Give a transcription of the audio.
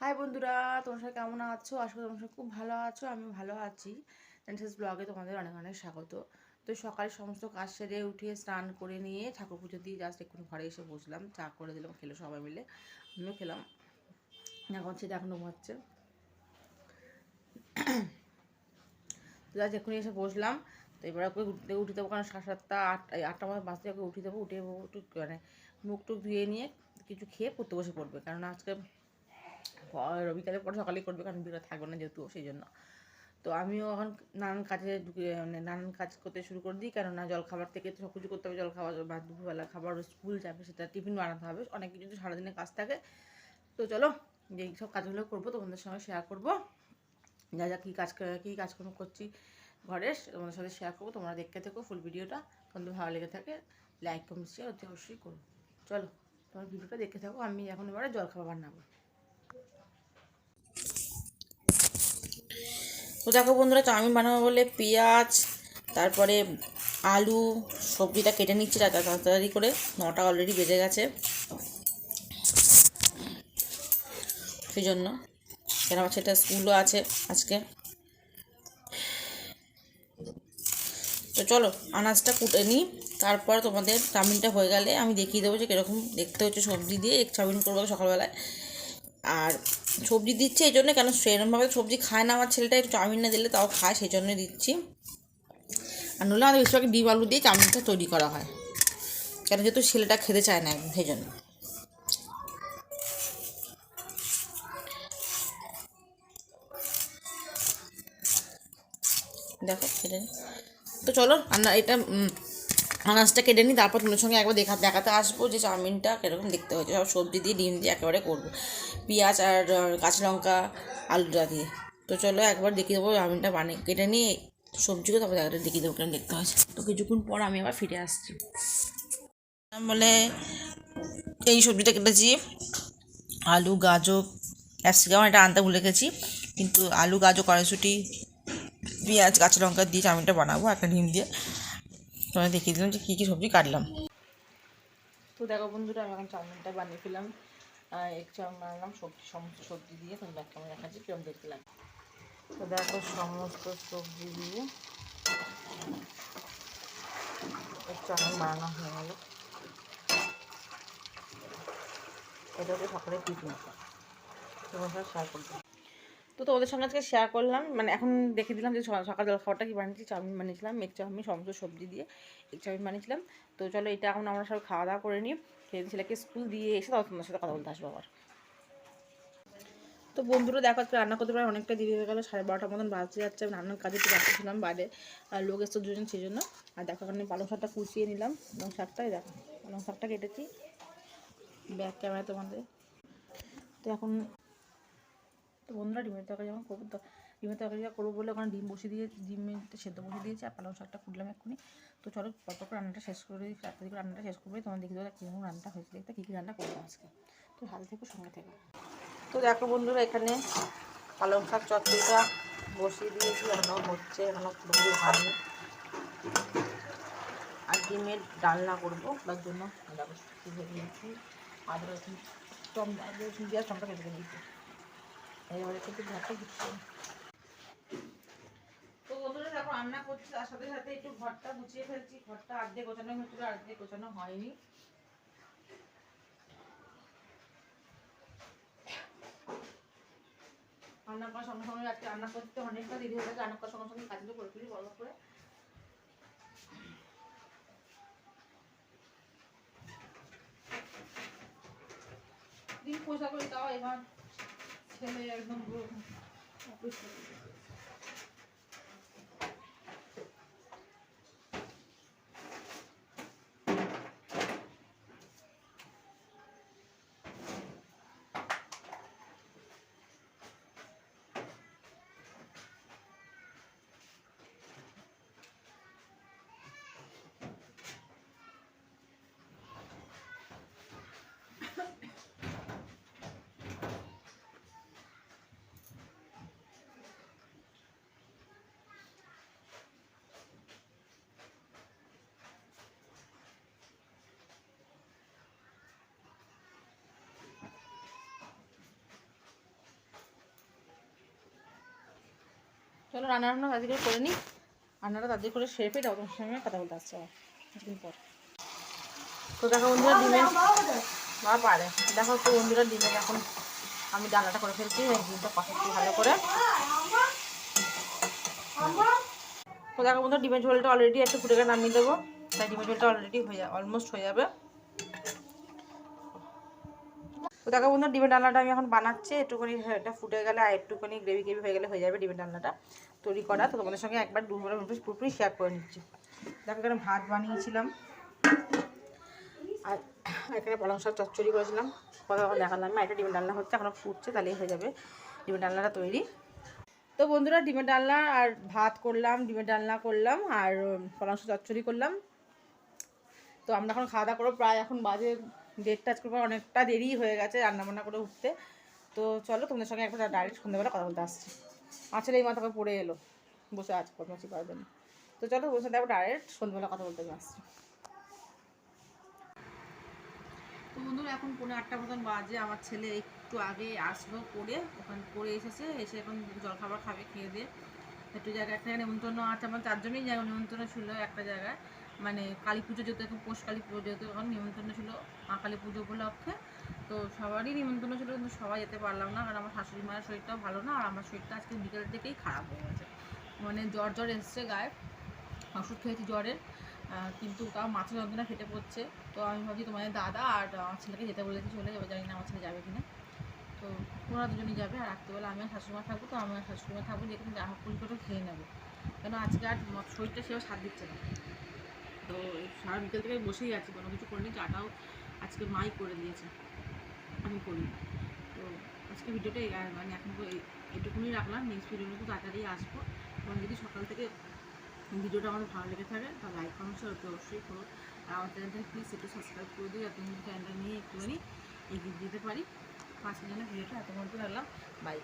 High বন্ধুরা, তোমার সাথে কেমন আছো? করি তোমার সাথে খুব ভালো আছো আমি ভালো আছি। টেন্সেস ব্লগে তোমাদের অনেক অনেক স্বাগত। তো সকালে সমস্ত কাজ সেরে উঠে স্নান করে নিয়ে ঠাকুর পুজো দিয়ে জাস্ট একটু ঘরে এসে বসলাম, চা করে দিলাম, খেলো সবাই মিলে। আমিও খেলাম। এখন সেটা এখন ঘুমাচ্ছে। জাস্ট এক্ষুনি এসে বসলাম। তো এবার ওকে উঠতে, উঠে দেবো কারণ সাড়ে সাতটা আটটা আটটা মতো বাজতে ওকে উঠে দেবো উঠে একটু মানে মুখ টুক ধুয়ে নিয়ে কিছু খেয়ে পড়তে বসে পড়বে। কারণ আজকে রবিকালের পরে সকালেই করবে, কারণ বিকেলে থাকবে না যেহেতু সেই জন্য তো আমিও এখন নানান কাজে মানে নানান কাজ করতে শুরু করে দিই, কেননা জল খাবার থেকে তো সব কিছু করতে হবে জল খাবার বা দুপুরবেলা খাবার স্কুল যাবে, সেটা টিফিন বানাতে হবে, অনেক কিছু তো সারাদিনের কাজ থাকে। তো চলো যে সব কাজগুলো করব, তোমাদের সঙ্গে শেয়ার করব। যা যা কী কাজ কী কাজকর্ম করছি ঘরে তোমাদের সাথে শেয়ার করব, তোমরা দেখতে থেকো ফুল ভিডিওটা তোমাদের ভালো লেগে থাকে লাইক কমেন্ট শেয়ার অতি অবশ্যই করো। চলো, তোমার ভিডিওটা দেখতে থাকো, আমি এখন এবারে জল খাবার বানাবো। তো দেখো বন্ধুরা, চাউমিন বানাবো বলে পেঁয়াজ, তারপরে আলু, সবজিটা কেটে নিচ্ছি তাড়াতাড়ি করে। নটা অলরেডি বেজে গেছে। সেই জন্য কেন আমার সেটা স্কুলও আছে আজকে। তো চলো, আনাজটা কুটে নিই। তারপর তোমাদের চাউমিনটা হয়ে গেলে আমি দেখিয়ে দেবো যে কীরকম দেখতে হচ্ছে সবজি দিয়ে। এক চাউমিন করব সকালবেলায়। আর সবজি দিচ্ছে, এই জন্য কেন সেরকমভাবে সবজি খায় না আমার ছেলেটা? একটু চাউমিন না দিলে তাও খায়, সেই জন্য দিচ্ছি। আর নইলে আমাদের বেশিরভাগ ডিম আলু দিয়ে চাউমিনটা তৈরি করা হয়। কেন যেহেতু ছেলেটা খেতে চায় না একদম, সেই জন্য। দেখো, কেটে। তো চলো রান্না এটা আনাজটা কেটে নিই তারপর তোমার সঙ্গে একবার দেখা দেখাতে আসব যে চাউমিনটা কীরকম দেখতে হয়েছে। সব সবজি দিয়ে, ডিম দিয়ে একেবারে করব। পেঁয়াজ আর কাঁচা লঙ্কা আলুটা দিয়ে। তো চলো একবার দেখিয়ে দেবো চাউমিনটা বানিয়ে কেটে নিয়ে সবজিকে তারপর একটা দেখিয়ে দেবো কেন দেখতে হয়েছে তো কিছুক্ষণ পর আমি আবার ফিরে আসছি। বলে এই সবজিটা কেটেছি। আলু, গাজর, ক্যাপসিকাম এটা আনতে ভুলে গেছি। কিন্তু আলু, গাজর, কড়াইশুটি, পেঁয়াজ কাঁচা লঙ্কা দিয়ে চাউমিনটা বানাবো, একটা ডিম দিয়ে। তোমায় দেখিয়ে দিলাম যে কী কী সবজি কাটলাম। তো দেখো বন্ধুরা, আমি এখন চাউমিনটা বানিয়ে ফেলাম এক চাউমিন মারলাম, সবজি সমস্ত সবজি দিয়ে তুমি ব্যাগ কেমন দেখাচ্ছি কিরম দেখতে লাগে। তো দেখো সমস্ত সবজি দিয়ে এক আমি বানানো হয়ে গেল। এটা হচ্ছে সকালে টিফিন তোমার সাথে শেয়ার করব তো তোমাদের সঙ্গে আজকে শেয়ার করলাম। মানে এখন দেখে দিলাম যে সকাল জল খাবারটা কী বানিয়েছি। চাউমিন বানিয়েছিলাম মেঘ চাউমিন, সমস্ত সবজি দিয়ে এক চাউমিন বানিয়েছিলাম। তো চলো এটা এখন আমরা সব খাওয়া দাওয়া করে নিই। খেয়ে ছেলেকে স্কুল দিয়ে এসে তারপর তোমার সাথে কথা বলতে আসব আবার। তো বন্ধুরা দেখো আজকে রান্না করতে প্রায় অনেকটা দেরি হয়ে গেলো। সাড়ে বারোটার মতন বাজতে যাচ্ছে। আমি রান্নার কাজে একটু ব্যস্ত ছিলাম বাইরে। লোক এসছে দুজন সেই জন্য। আর দেখো এখানে পালং শাকটা কুচিয়ে নিলাম। পালং শাকটাই দেখো। পালং শাকটা কেটেছি। ব্যাক ক্যামেরা তোমাদের। তো এখন তো বন্ধুরা ডিমের তরকারি যখন করব তো, ডিমের তরকারিটা করব বলে ওখানে ডিম বসিয়ে দিয়ে ডিমটা সেদ্ধ বসিয়ে দিয়েছি, আর পালং শাকটা কুটলাম এক্ষুনি। তো চলো পর পর রান্নাটা শেষ করে তাড়াতাড়ি করে রান্নাটা শেষ করবে তোমার দেখে দেবো কীরকম রান্নাটা হয়েছে, দেখতে কী কী রান্না করব আজকে। তো হাতে থেকে সঙ্গে থেকে। তো দেখো বন্ধুরা এখানে পালং শাক চচ্চড়িটা বসিয়ে দিয়েছি এখনও হচ্ছে এখনও পুরোপুরি হয়নি। আর ডিমের ডালনা করব, তার জন্য, দেখো ভেজে দিয়েছি আদা রসুন, টম রসুন দিয়ে টমটা কেটে দিয়েছি এবারে কিন্তু ভাতটা দিচ্ছি। তো ঘরটা গুছিয়ে ফেলছি। ঘরটা গোছানো হয়েছিল আর্ধেক গোছানো হয়নি। রান্না করার সঙ্গে আজকে রান্না করতে অনেকটা দেরি হয়ে গেছে, রান্না করার সঙ্গে কাজগুলো করে ফেলি বড় করে। দিন পয়সা করি তাও এবার ছেলে একদম পুরো চলো রান্না রান্না তাড়াতাড়ি করে করে নিই রান্নাটা তাড়াতাড়ি করে সেরে ফেলে তোমার সঙ্গে কথা বলতে আসছে আবার কিছুদিন পর। তো দেখো বন্ধুরা ডিমের মা পারে। দেখো তো বন্ধুরা ডিমে এখন আমি ডালাটা করে ফেলছি ডিমটা কষাচ্ছি ভালো করে। তো দেখো বন্ধুরা ডিমের ঝোলটা অলরেডি একটু ফুটে গেলে নামিয়ে দেবো। তাই ডিমের ঝোলটা অলরেডি হয়ে যাবে অলমোস্ট হয়ে যাবে। তো দেখো বন্ধু ডিমের ডালনাটা আমি এখন বানাচ্ছি, একটুখানি এটা ফুটে গেলে আর একটুখানি গ্রেভি গ্রেভি হয়ে গেলে হয়ে যাবে ডিমের ডালনাটা তৈরি করা। তো তোমাদের সঙ্গে একবার দুপুরে পুরোপুরি শেয়ার করে নিচ্ছি। দেখো এখানে ভাত বানিয়েছিলাম। আর এখানে পালং শাক চচ্চড়ি করেছিলাম। কথা দেখালাম এটা ডিমের ডালনা হচ্ছে, এখনও ফুটছে, তাহলেই হয়ে যাবে ডিমের ডালনাটা তৈরি। তো বন্ধুরা, ডিমের ডালনা আর ভাত করলাম, ডিমের ডালনা করলাম, আর শাক চচ্চড়ি করলাম। তো আমরা এখন খাওয়া দাওয়া করব, প্রায় এখন বাজে দেড়টা প্রায় অনেকটা দেরি হয়ে গেছে রান্নাবান্না করে উঠতে। তো চলো তোমাদের সঙ্গে একবার ডাইরেক্ট সন্ধ্যাবেলা কথা বলতে আসছি। ছেলে এই মাথা করে পড়ে এলো। বসে বদমাসি করার জন্য তো চলো বসে দেখো ডাইরেক্ট সন্ধ্যাবেলা কথা বলতে আসছি। তো বন্ধুরা, এখন পনেরো আটটা মতন বাজে। আমার ছেলে একটু আগে আসলো পড়ে ওখানে পড়ে এসেছে। এসে এখন জলখাবার খাবে, খেয়ে দিয়ে। একটু জায়গায় একটা নেমন্তন্ন আছে, আমার চারজনেই জায়গা নেমন্তন্ন ছিল একটা জায়গায়। মানে কালী পুজো যেহেতু এখন পৌষ কালী পুজো যেহেতু এখন নিমন্ত্রণ ছিল মা কালী পুজো উপলক্ষে, তো সবারই নিমন্ত্রণ ছিল কিন্তু সবাই যেতে পারলাম না, কারণ আমার শাশুড়ি মায়ের শরীরটাও ভালো না, আর আমার শরীরটা আজকে বিকেলের দিকেই খারাপ হয়ে গেছে। মানে জ্বর জ্বর এসছে গায়ে, ওষুধ খেয়েছি জ্বরের কিন্তু তাও মাথা যন্ত্রণা ফেটে পড়ছে তো আমি ভাবছি তোমাদের দাদা আর আমার ছেলেকে যেতে বলেছি চলে যাবে, জানি না আমার ছেলে যাবে কিনা। তো ওরা দুজনেই যাবে, আর রাত্রিবেলা আমি আর শাশুড়িমা থাকব, তো আমি আর শাশুড়িমা থাকব, যেখানে হোক পুলিশটা খেয়ে নেব। কেন আজকে আর শরীরটা সেও সাথ দিচ্ছে না। তো সারা বিকেল থেকে বসেই আছি, কোনো কিছু করিনি, চাটাও আজকে মাই করে দিয়েছে, আমি করি। তো আজকে ভিডিওটা মানে এখন এইটুকুনি রাখলাম নেক্সট ভিডিওর মতো তাড়াতাড়ি আসব। এবং যদি সকাল থেকে ভিডিওটা আমার ভালো লেগে থাকে, তাহলে লাইক কমেন্ট শেয়ার অবশ্যই করো। আর আমার চ্যানেলটা প্লিজ একটু সাবস্ক্রাইব করে দিই যাতে চ্যানেলটা নিয়ে একটুখানি এগিয়ে যেতে পারি। পাঁচ জনের ভিডিওটা এত মধ্যে রাখলাম বাই